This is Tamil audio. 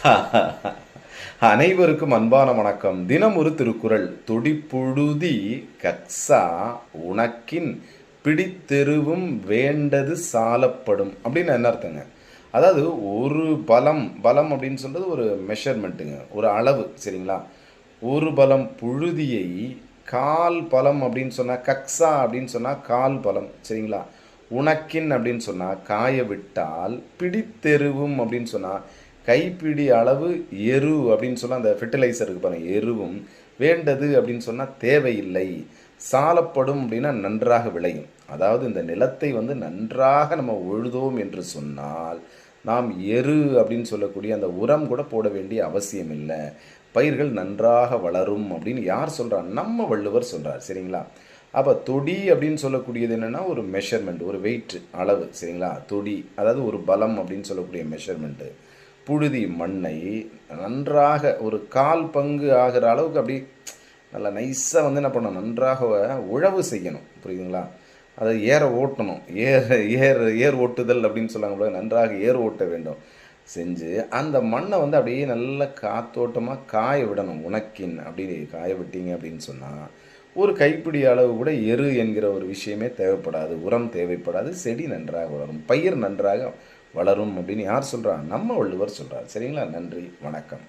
அனைவருக்கும் அன்பான வணக்கம். தினம் ஒரு திருக்குறள். துடிப்புழுதி கக்ஸா உனக்கின் பிடித்தெருவும் வேண்டது சாலப்படும் அப்படின்னு என்ன அர்த்தங்க? அதாவது ஒரு பலம் பலம் அப்படின்னு சொல்றது ஒரு மெஷர்மெண்ட்டுங்க ஒரு அளவு சரிங்களா? ஒரு பலம் புழுதியை கால் பலம் அப்படின்னு சொன்னால் கக்ஸா அப்படின்னு சொன்னால் கால் பலம் சரிங்களா? உனக்கின் அப்படின்னு சொன்னால் காய விட்டால் பிடித்தெருவும் அப்படின்னு சொன்னால் கைப்பிடி அளவு எரு அப்படின்னு சொன்னால் அந்த ஃபெர்டிலைசருக்கு பாருங்க எருவும். வேண்டது அப்படின்னு சொன்னால் தேவையில்லை. சாலப்படும் அப்படின்னா நன்றாக விளையும். அதாவது இந்த நிலத்தை வந்து நன்றாக நம்ம உழுதோம் என்று சொன்னால் நாம் எரு அப்படின்னு சொல்லக்கூடிய அந்த உரம் கூட போட வேண்டிய அவசியம் இல்லை. பயிர்கள் நன்றாக வளரும் அப்படின்னு யார் சொல்கிறார் நம்ம வள்ளுவர் சொல்கிறார் சரிங்களா? அப்போ தொடி அப்படின்னு சொல்லக்கூடியது என்னன்னா ஒரு மெஷர்மெண்ட் ஒரு வெயிட் அளவு சரிங்களா? தொடி அதாவது ஒரு பலம் அப்படின்னு சொல்லக்கூடிய மெஷர்மெண்ட்டு புழுதி மண்ணை நன்றாக ஒரு கால் பங்கு ஆகிற அளவுக்கு அப்படி நல்லா நைஸாக வந்து என்ன பண்ணணும்? நன்றாக உழவு செய்யணும். புரியுதுங்களா? அதை ஏற ஓட்டணும். ஏர் ஏர் ஏர் ஓட்டுதல் அப்படின்னு சொல்லாங்க நன்றாக ஏர் ஓட்ட வேண்டும். செஞ்சு அந்த மண்ணை வந்து அப்படியே நல்லா காத்தோட்டமாக காய விடணும். உனக்கின் அப்படி காய விட்டீங்க அப்படின்னு சொன்னால் ஒரு கைப்பிடி அளவு கூட எரு என்கிற ஒரு விஷயமே தேவைப்படாது. உரம் தேவைப்படாது. செடி நன்றாக வளரும். பயிர் நன்றாக வளரும் அப்படின்னு யார் சொல்கிறா நம்ம வள்ளுவர் சொல்கிறார் சரிங்களா? நன்றி வணக்கம்.